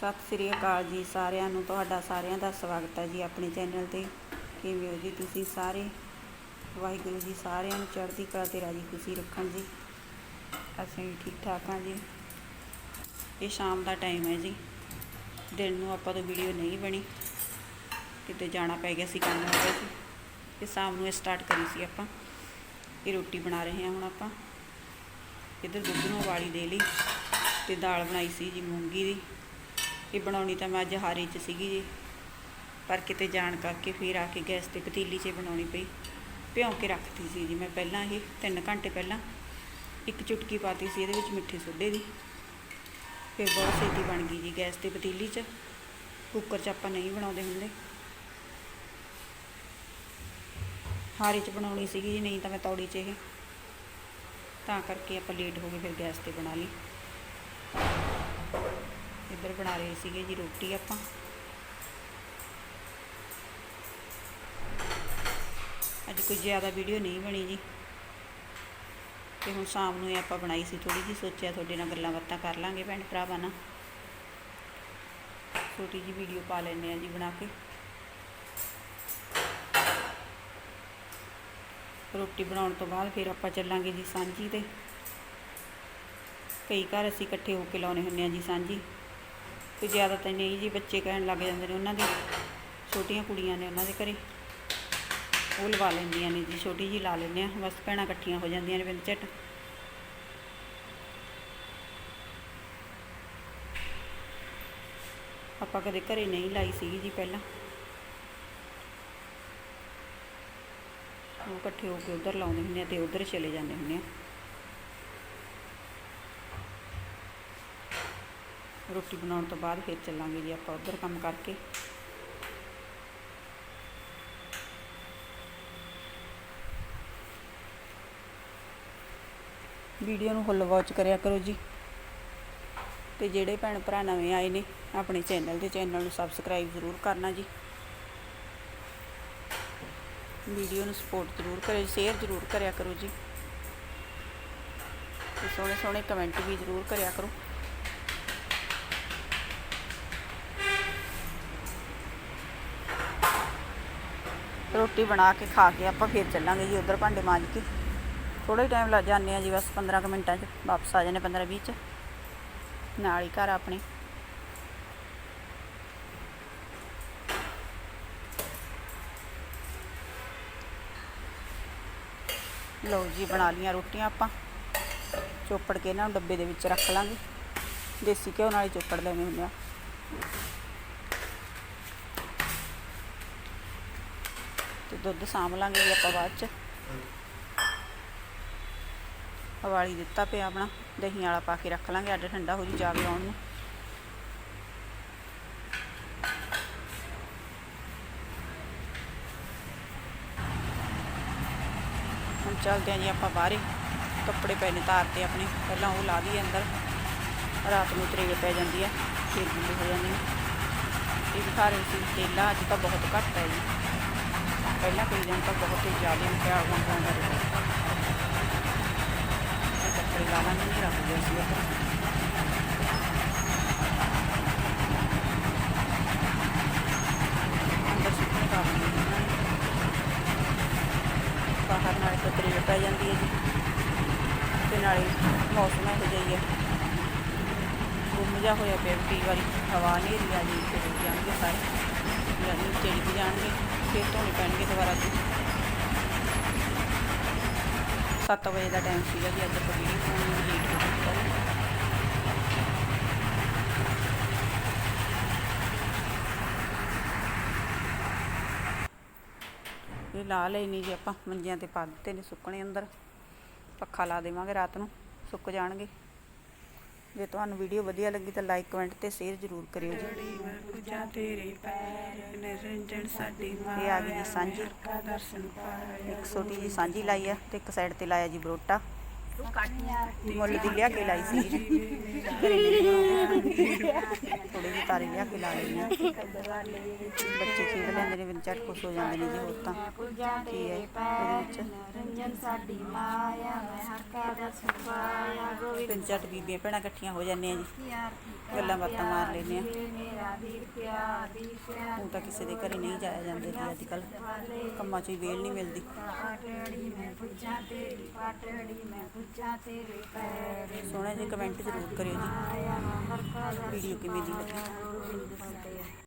ਸਤਿ ਸ੍ਰੀ ਅਕਾਲ ਜੀ ਸਾਰਿਆਂ ਨੂੰ, ਤੁਹਾਡਾ ਸਾਰਿਆਂ ਦਾ ਸਵਾਗਤ ਹੈ ਜੀ ਆਪਣੇ ਚੈਨਲ ਤੇ। ਕਿਵੇਂ ਹੋ ਜੀ ਤੁਸੀਂ ਸਾਰੇ? ਵਾਹਿਗੁਰੂ ਜੀ ਸਾਰਿਆਂ ਨੂੰ ਚੜ੍ਹਦੀ ਕਲਾ ਤੇ ਰਾਜੀ ਖੁਸ਼ੀ ਰੱਖਣ ਜੀ। ਅਸੀਂ ਵੀ ਠੀਕ ਠਾਕ ਹਾਂ ਜੀ। ਇਹ ਸ਼ਾਮ ਦਾ ਟਾਈਮ ਹੈ ਜੀ। ਦਿਨ ਨੂੰ ਆਪਾਂ ਤੋਂ ਵੀਡੀਓ ਨਹੀਂ ਬਣੀ। ਕਿਤੇ ਜਾਣਾ ਪੈ ਗਿਆ ਸੀ ਕੰਮ ਹੋ ਗਿਆ ਸੀ ਇਹ ਸ਼ਾਮ ਨੂੰ ਸਟਾਰਟ ਕਰੀ ਸੀ ਆਪਾਂ। ਇਹ ਰੋਟੀ ਬਣਾ ਰਹੇ ਹਾਂ ਹੁਣ ਆਪਾਂ। ਇੱਧਰ ਦੁੱਧ ਨੂੰ ਉਬਾਲੀ ਦੇ ਲਈ। ਤੇ ਦਾਲ ਬਣਾਈ ਸੀ ਜੀ ਮੂੰਗੀ ਦੀ। ਇਹ ਬਣਾਉਣੀ ਤਾਂ ਮੈਂ ਅੱਜ ਹਾਰੇ 'ਚ ਸੀਗੀ ਜੀ। ਪਰ ਕਿਤੇ ਜਾਣ ਕਰਕੇ ਫਿਰ ਆ ਕੇ ਗੈਸ ਤੇ ਪਤੀਲੀ 'ਚ ਬਣਾਉਣੀ ਪਈ। ਭਿਉਂ ਕੇ ਰੱਖਤੀ ਸੀ ਜੀ ਮੈਂ ਪਹਿਲਾਂ ਇਹ 3 ਘੰਟੇ ਪਹਿਲਾਂ। ਇੱਕ ਚੁਟਕੀ ਪਾਤੀ ਸੀ ਇਹਦੇ ਵਿੱਚ ਮਿੱਠੇ ਸੋਡੇ ਦੀ। ਫਿਰ ਬਹੁਤ ਛੇਤੀ ਬਣ ਗਈ ਜੀ ਗੈਸ ਤੇ ਪਤੀਲੀ 'ਚ। ਕੁੱਕਰ 'ਚ ਆਪਾਂ ਨਹੀਂ ਬਣਾਉਂਦੇ ਹੁੰਦੇ। ਹਾਰੇ 'ਚ ਬਣਾਉਣੀ ਸੀਗੀ ਜੀ, ਨਹੀਂ ਤਾਂ ਮੈਂ ਤੌੜੀ 'ਚ ਇਹ। ਤਾਂ ਕਰਕੇ ਆਪਾਂ ਲੇਟ ਹੋ ਗਏ ਫਿਰ ਗੈਸ ਤੇ ਬਣਾ ਲਈ। ਇੱਧਰ ਬਣਾ ਰਹੇ ਸੀਗੇ ਜੀ ਰੋਟੀ ਆਪਾਂ। ਅੱਜ ਕੋਈ ਜ਼ਿਆਦਾ ਵੀਡੀਓ ਨਹੀਂ ਬਣੀ ਜੀ। ਤੇ ਹੁਣ ਸ਼ਾਮ ਨੂੰ ਇਹ ਆਪਾਂ ਬਣਾਈ ਸੀ ਥੋੜੀ ਜੀ ਸੋਚਿਆ ਤੁਹਾਡੇ ਨਾਲ ਗੱਲਾਂ ਬਾਤਾਂ ਕਰ ਲਾਂਗੇ ਭੈਣ ਭਰਾਵਾਂ ਨਾਲ। ਛੋਟੀ ਜੀ ਵੀਡੀਓ ਪਾ ਲੈਂਦੇ ਆ ਜੀ ਬਣਾ ਕੇ। ਰੋਟੀ ਬਣਾਉਣ ਤੋਂ ਬਾਅਦ ਫਿਰ ਆਪਾਂ ਚੱਲਾਂਗੇ ਜੀ ਸਾਂਝੀ ਤੇ। ਕਈ ਘਰ ਅਸੀਂ ਇਕੱਠੇ ਹੋ ਕੇ ਲਾਉਨੇ ਹੁੰਨੇ ਆ ਜੀ ਸਾਂਝੀ। ਕੋਈ ਜ਼ਿਆਦਾ ਤਾਂ ਨਹੀਂ ਜੀ, ਬੱਚੇ ਕਹਿਣ ਲੱਗ ਜਾਂਦੇ ਨੇ ਉਹਨਾਂ ਦੇ, ਛੋਟੀਆਂ ਕੁੜੀਆਂ ਨੇ ਉਹਨਾਂ ਦੇ ਘਰੇ। ਉਹ ਲਵਾ ਲੈਂਦੀਆਂ ਨੇ ਜੀ, ਛੋਟੀ ਜੀ ਲਾ ਲੈਂਦੇ ਆ ਬਸ ਭੈਣਾਂ ਇਕੱਠੀਆਂ ਹੋ ਜਾਂਦੀਆਂ ਨੇ ਬਿੰਦ ਝੱਟ। ਆਪਾਂ ਕਦੇ ਘਰੇ ਨਹੀਂ ਲਾਈ ਸੀਗੀ ਜੀ ਪਹਿਲਾਂ। ਉਹ ਇਕੱਠੇ ਹੋ ਕੇ ਉਧਰ ਲਾਉਂਦੇ ਹੁੰਦੇ ਆ ਤੇ ਉਧਰ ਚਲੇ ਜਾਂਦੇ ਹੁੰਦੇ ਆ। ਰੋਟੀ ਬਣਾਉਣ ਤੋਂ ਬਾਅਦ ਫਿਰ ਚੱਲਾਂਗੇ ਜੀ ਆਪਾਂ ਉਧਰ ਕੰਮ ਕਰਕੇ। ਵੀਡੀਓ ਨੂੰ ਫੁੱਲ ਵਾਚ ਕਰਿਆ ਕਰੋ ਜੀ। ਤੇ ਜਿਹੜੇ ਭੈਣ ਭਰਾ ਨਵੇਂ ਆਏ ਨੇ, ਆਪਣੇ ਚੈਨਲ ਤੇ ਚੈਨਲ ਨੂੰ ਸਬਸਕ੍ਰਾਈਬ ਜ਼ਰੂਰ ਕਰਨਾ ਜੀ। ਵੀਡੀਓ ਨੂੰ ਸਪੋਰਟ ਜ਼ਰੂਰ ਕਰਿਓ ਸ਼ੇਅਰ ਜ਼ਰੂਰ ਕਰਿਆ ਕਰੋ ਜੀ। ਤੇ ਸੋਹਣੇ ਸੋਹਣੇ ਕਮੈਂਟ ਵੀ ਜ਼ਰੂਰ ਕਰਿਆ ਕਰੋ। ਰੋਟੀ ਬਣਾ ਕੇ ਖਾ ਕੇ ਆਪਾਂ ਫਿਰ ਚੱਲਾਂਗੇ ਜੀ, ਉਧਰ ਭਾਂਡੇ ਮਾਂਜ ਕੇ। ਥੋੜਾ ਹੀ ਟਾਈਮ ਲੱਗ ਜਾਂਦੇ ਆ ਜੀ, ਬਸ 15 ਕੁ ਮਿੰਟਾਂ 'ਚ ਵਾਪਸ ਆ ਜਾਂਦੇ 15 20 'ਚ। ਨਾਲ ਹੀ ਘਰ ਆਪਣੇ। ਲਓ ਜੀ, ਬਣਾ ਲੀਆਂ ਰੋਟੀਆਂ ਆਪਾਂ। ਚੋਪੜ ਕੇ ਇਹਨਾਂ ਨੂੰ ਡੱਬੇ ਦੇ ਵਿੱਚ ਰੱਖ ਲਾਂਗੇ। ਦੇਸੀ ਘਿਓ ਨਾਲ ਹੀ ਚੋਪੜ ਲੈਣੇ ਹੁੰਦੇ ਆ। ਤੇ ਦੁੱਧ ਸਾਂਭ ਲਾਂਗੇ ਜੀ ਆਪਾਂ ਬਾਅਦ ਚ। ਹਵਾਲੀ ਦਿੱਤਾ ਪਿਆ ਆਪਣਾ, ਦਹੀਂ ਵਾਲਾ ਪਾ ਕੇ ਰੱਖ ਲਾਂਗੇ, ਅੱਡ ਠੰਡਾ ਹੋ ਜੂ ਜਾ ਆਉਣ ਨੂੰ। ਹੁਣ ਚੱਲਦੇ ਆਂ ਜੀ ਆਪਾਂ ਬਾਹਰੇ, ਕੱਪੜੇ ਪੈ ਨੇ ਤਾਰ ਤੇ ਆਪਣੇ, ਪਹਿਲਾਂ ਉਹ ਲਾ ਦਈਏ ਅੰਦਰ। ਰਾਤ ਨੂੰ ਤਰੇਲ ਪੈ ਜਾਂਦੀ ਆ, ਫਿਰ ਗਿੱਲੇ ਹੋ ਜਾਂਦੀ ਨੇ। ਇਹ ਦਿਖਾ ਰਹੀ ਸੀ, ਤੇਲਾ ਅੱਜ ਤਾਂ ਬਹੁਤ ਘੱਟ ਹੈ ਜੀ। ਪਹਿਲਾਂ ਕਈ ਦਿਨ ਤਾਂ ਬਹੁਤ ਹੀ ਜ਼ਿਆਦਾ ਪਿਆ ਹੁੰਦਾ ਰਿਹਾ। ਇਹ ਕੱਪੜੇ ਨਹੀਂ ਰੱਖਦੇ ਸੀ ਉੱਧਰ ਬਾਹਰ ਨਾਲ ਤਾਂ ਤਰੇਲ ਪੈ ਜਾਂਦੀ ਹੈ ਜੀ। ਤੇ ਨਾਲੇ ਮੌਸਮ ਇਹੋ ਜਿਹਾ ਹੀ ਹੈ। ਗੁੰਮ ਜਿਹਾ ਹੋਇਆ ਪਿਆ ਵੀ ਕਈ ਵਾਰੀ ਹਵਾ ਹਨੇਰੀ ਆ ਜੀ ਤੇ ਰੁਕ ਜਾਣਗੇ ਸਾਰੇ। ਯਾਨੀ ਚਿੜਕ ਜਾਣਗੇ। ਫਿਰ ਧੋਣੇ ਪੈਣਗੇ ਦੁਬਾਰਾ ਜੀ। 7 ਵਜੇ ਦਾ ਟਾਈਮ ਸੀਗਾ ਜੀ, ਅੱਜ ਆਪਾਂ ਵੀਡੀਓ ਲੇਟ ਹੋ ਗਏ ਇਹ ਲਾ ਲਏ ਨਹੀਂ ਜੀ ਆਪਾਂ, ਮੰਜਿਆਂ ਤੇ ਪਾ ਦਿੱਤੇ ਨੇ ਸੁੱਕਣੇ ਅੰਦਰ। ਪੱਖਾ ਲਾ ਦੇਵਾਂਗੇ ਰਾਤ ਨੂੰ, ਸੁੱਕ ਜਾਣਗੇ। ਜੇ ਤੁਹਾਨੂੰ ਵੀਡੀਓ ਵਧੀਆ ਲੱਗੀ ਤਾਂ ਲਾਈਕ ਕਮੈਂਟ ਤੇ ਸ਼ੇਅਰ ਜ਼ਰੂਰ ਕਰਿਓ ਜੀ। ਪੂਜਾ ਤੇਰੇ ਪੈਰ ਨਿਰੰਜਨ ਸਾਡੀ ਇਹ ਆ ਗਈ ਜੀ ਸਾਂਝੀ। ਇੱਕ ਛੋਟੀ ਜੀ ਸਾਂਝੀ ਲਾਈ ਆ ਤੇ ਇੱਕ ਸਾਈਡ ਤੇ ਲਾਇਆ ਜੀ ਬਰੋਟਾ। ਮੁੱਲ ਦੀ ਲਿਆ ਕੇ ਲਾਈ ਸੀ। ਘਰੇ ਥੋੜੇ ਜਿਹੇ ਤਾਰੇ ਲਿਆ ਕੇ ਲਾ ਲਈ ਆ। ਬੱਚੇ ਖੇਡ ਲੈਂਦੇ ਨੇ ਵਿੱਚ ਝਟ ਖੁਸ਼ ਹੋ ਜਾਂਦੇ ਨੇ ਜੀ ਹੋਰ ਤਾਂ। ਕੀ ਹੈ ਇਹਦੇ ਵਿੱਚ? ਤਿੰਨ ਚਾਰ ਬੀਬੀਆਂ ਭੈਣਾਂ ਇਕੱਠੀਆਂ ਹੋ ਜਾਂਦੀਆਂ ਜੀ। ਗੱਲਾਂ ਬਾਤਾਂ ਮਾਰ ਲੈਂਦੇ ਆ ਹੁਣ ਤਾਂ ਕਿਸੇ ਦੇ ਘਰੇ ਨਹੀਂ ਜਾਇਆ ਜਾਂਦਾ ਜੀ ਅੱਜ ਕੱਲ ਕੰਮਾਂ 'ਚ ਹੀ ਵੇਲ ਨਹੀਂ ਮਿਲਦੀ। ਪਾਟੜੀ ਮੈਂ ਪੁੱਛਾਂ ਤੇਰੀ ਪਾਟੜੀ ਮੈਂ ਸੋਹਣੇ ਜਿਹੇ ਕਮੈਂਟ ਜ਼ਰੂਰ ਕਰਿਓ ਜੀ। ਵੀਡੀਓ ਕਿਵੇਂ ਦੀ ਲੱਗੀ?